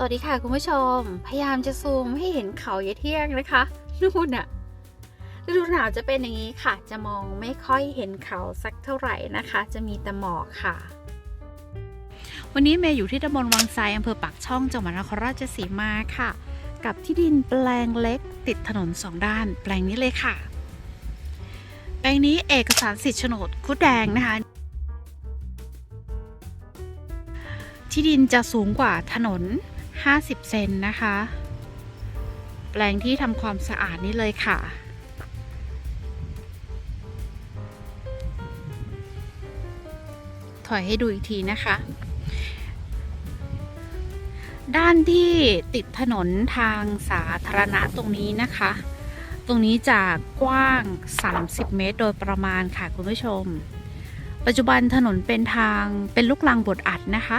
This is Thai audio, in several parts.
สวัสดีค่ะคุณผู้ชม พยายามจะซูมให้เห็นเขาเยเที่ยงนะคะนู่นอะฤดูหนาวจะเป็นอย่างนี้ค่ะ จะมองไม่ค่อยเห็นเขาสักเท่าไหร่นะคะ จะมีแต่หมอกค่ะ วันนี้เมย์อยู่ที่ตำบลวังไซอำเภอปากช่องจังหวัดนครราชสีมาค่ะ กับที่ดินแปลงเล็กติดถนนสองด้าน แปลงนี้เลยค่ะ แปลงนี้เอกสารสิทธิ์โฉนดคุดแดงนะคะที่ดินจะสูงกว่าถนน 50 เซนนะคะ แปลงที่ทำความสะอาดนี่เลยค่ะ ถอยให้ดูอีกทีนะคะ ด้านที่ติดถนนทางสาธารณะตรงนี้นะคะ ตรงนี้จะกว้าง 30 เมตรโดยประมาณค่ะคุณผู้ชม ปัจจุบันถนนเป็นทางเป็นลูกลังบดอัดนะคะ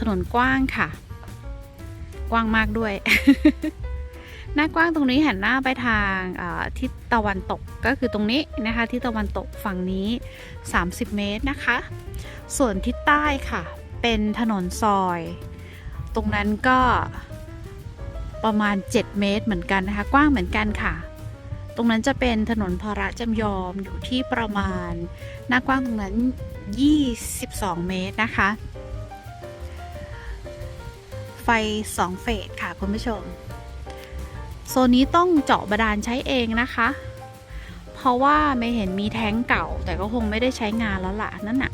ถนนกว้างค่ะ กว้างมากด้วย หน้ากว้างตรงนี้หันหน้าไปทางอ่าทิศตะวันตกก็คือตรงนี้นะคะทิศตะวันตกฝั่งนี้ 30 เมตรนะคะ ส่วนทิศใต้ค่ะ เป็นถนนซอย ตรงนั้นก็ประมาณ 7 เมตรเหมือนกันนะคะ กว้างเหมือนกันค่ะ ตรงนั้นจะเป็นถนนพระจำยอมอยู่ที่ประมาณ หน้ากว้างตรงนั้น 22 เมตรนะคะ ไฟ 2 เฟสค่ะคุณผู้ชม โซนนี้ต้องเจาะบาดาลใช้เองนะคะ เพราะว่าไม่เห็นมีแท้งเก่า แต่ก็คงไม่ได้ใช้งานแล้วล่ะนั่นน่ะ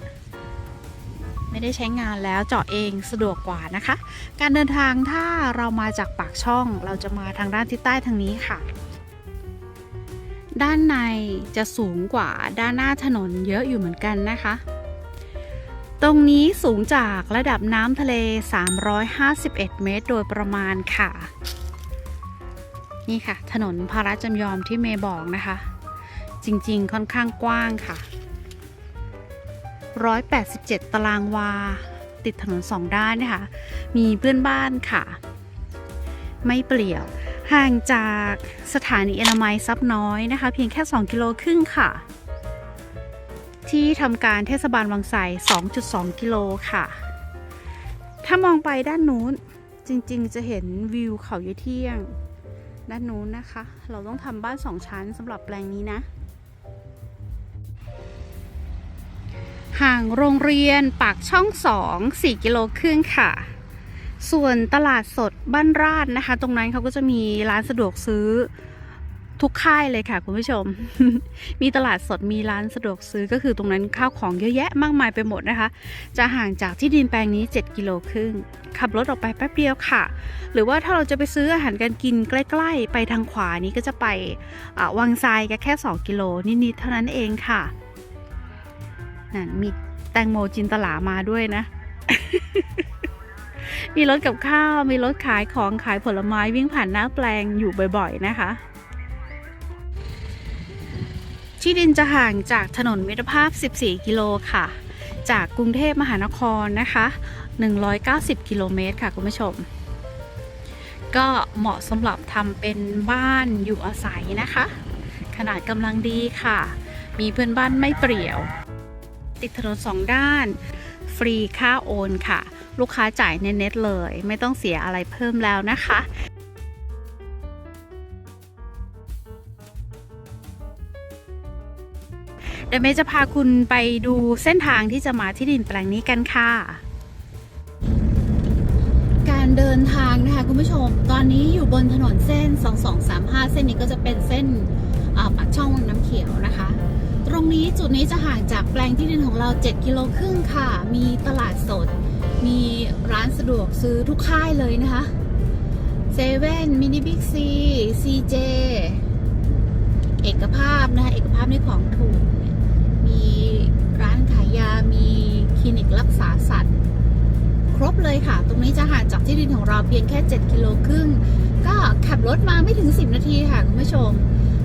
ไม่ได้ใช้งานแล้วเจาะเองสะดวกกว่านะคะ การเดินทางถ้าเรามาจากปากช่องเราจะมาทางด้านทิศใต้ทางนี้ค่ะ ด้านในจะสูงกว่าด้านหน้าถนนเยอะอยู่เหมือนกันนะคะ ตรงนี้สูงจากระดับน้ำทะเล 351 เมตร โดยประมาณค่ะ นี่ค่ะ ถนนพระราจำยอมที่เมย์บอกนะคะ จริงๆ ค่อนข้างกว้างค่ะ 187 ตารางวา ติดถนนสองด้านนะคะ มีเพื่อนบ้านค่ะ ไม่เปลี่ยว ห่างจากสถานีอนามัยซับน้อยนะคะ เพียงแค่ 2 กิโลครึ่งค่ะ ที่ทำการเทศบาลวังไส2.2 กิโลค่ะ ถ้ามองไปด้านนู้นจริงๆ จะเห็นวิวเขาเยเที่ยง ด้านนู้นนะคะ เราต้องทำบ้านสองชั้นสำหรับแปลงนี้นะ ห่างโรงเรียนปากช่องสอง4กิโลครึ่งค่ะ ส่วนตลาดสดบ้านราดนะคะ ตรงนั้นเขาก็จะมีร้านสะดวกซื้อ ทุกค่ายเลยค่ะคุณผู้ชม มีตลาดสดมีร้านสะดวกซื้อก็คือตรงนั้นข้าวของเยอะแยะมากมายไปหมดนะคะ จะห่างจากที่ดินแปลงนี้ 7 กิโลครึ่ง ขับรถออกไปแป๊บเดียวค่ะ หรือว่าถ้าเราจะไปซื้ออาหารการกินใกล้ๆ ไปทางขวานี้ก็จะไปวังทรายก็แค่ 2 กิโลนิดๆเท่านั้นเองค่ะนั่นมีแตงโมจินตลามาด้วยนะมีรถกับข้าว มีรถขายของขายผลไม้วิ่งผ่านหน้าแปลงอยู่บ่อย ๆ นะคะ ที่ดินจะห่างจากถนนมิตรภาพ 14 กิโลค่ะ จากกรุงเทพมหานครนะคะ 190 กิโลเมตรค่ะคุณผู้ชม ก็เหมาะสำหรับทำเป็นบ้านอยู่อาศัยนะคะ ขนาดกำลังดีค่ะ มีเพื่อนบ้านไม่เปรี่ยว ติดถนนสองด้าน ฟรีค่าโอนค่ะ ลูกค้าจ่ายเน็ตเลย ไม่ต้องเสียอะไรเพิ่มแล้วนะคะ เดี๋ยวเมย์จะพาคุณไปดูเส้นทางที่จะมาที่ดินแปลงนี้กันค่ะ การเดินทางนะคะคุณผู้ชม ตอนนี้อยู่บนถนนเส้น 2235 เส้นนี้ก็จะเป็นเส้นปากช่องวังน้ำเขียวนะคะ ตรงนี้จุดนี้จะห่างจากแปลงที่ดินของเรา 7 กิโลครึ่งค่ะ มีตลาดสด มีร้านสะดวกซื้อทุกค่ายเลยนะคะเซเว่นมินิบิ๊กซีซีเจเอกภาพนะคะเอกภาพในของถูก มีร้านขายยามีคลินิกรักษาสัตว์ ครบเลยค่ะ ตรงนี้จะห่างจากที่ดินของเราเพียงแค่ 7 กิโลครึ่ง ก็ขับรถมาไม่ถึง 10 นาทีค่ะคุณผู้ชม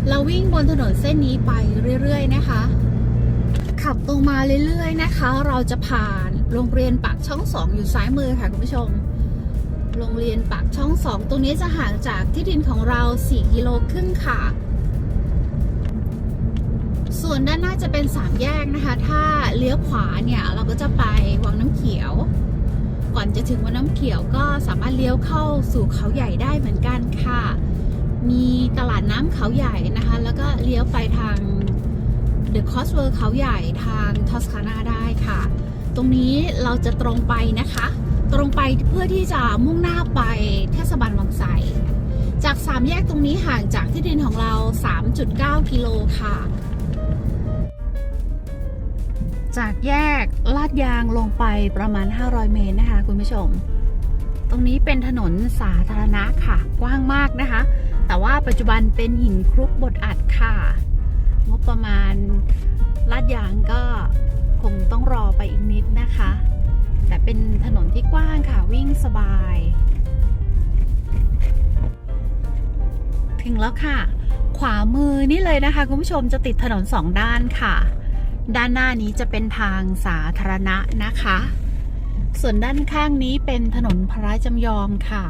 เราวิ่งบนถนนเส้นนี้ไปเรื่อย ๆ นะคะ ขับตรงมาเรื่อย ๆ นะคะ เราจะผ่านโรงเรียนปากช่องสองอยู่ซ้ายมือค่ะคุณผู้ชมโรงเรียนปากช่องสองตรงนี้จะห่างจากที่ดินของเรา 4 กิโลครึ่งค่ะ ส่วนด้านหน้าจะเป็นสามแยกนะคะ ถ้าเลี้ยวขวาเนี่ยเราก็จะไปวังน้ำเขียว ก่อนจะถึงวัดน้ำเขียวก็สามารถเลี้ยวเข้าสู่เขาใหญ่ได้เหมือนกันค่ะ มีตลาดน้ำเขาใหญ่นะคะ แล้วก็เลี้ยวไปทางเดอะคอสเวอร์เขาใหญ่ทางทอสคานาได้ค่ะ ตรงนี้เราจะตรงไปนะคะ ตรงไปเพื่อที่จะมุ่งหน้าไปเทศบาลวังไสจากสามแยกตรงนี้ห่างจากที่ดินของเรา 3.9 กิโลค่ะ จากแยกลาดยางลงไปประมาณ 500 เมตรนะคะ คุณผู้ชม ตรงนี้เป็นถนนสาธารณะค่ะ กว้างมากนะคะ แต่ว่าปัจจุบันเป็นหินคลุกบดอัดค่ะ งบประมาณลาดยางก็คงต้องรอไปอีกนิดนะคะ แต่เป็นถนนที่กว้างค่ะวิ่งสบาย ถึงแล้วค่ะ ขวามือนี่เลยนะคะ คุณผู้ชมจะติดถนนสองด้านค่ะ ด้านหน้านี้จะเป็นทางสาธารณะนะคะ ส่วนด้านข้างนี้เป็นถนนพระราชจำยอมค่ะ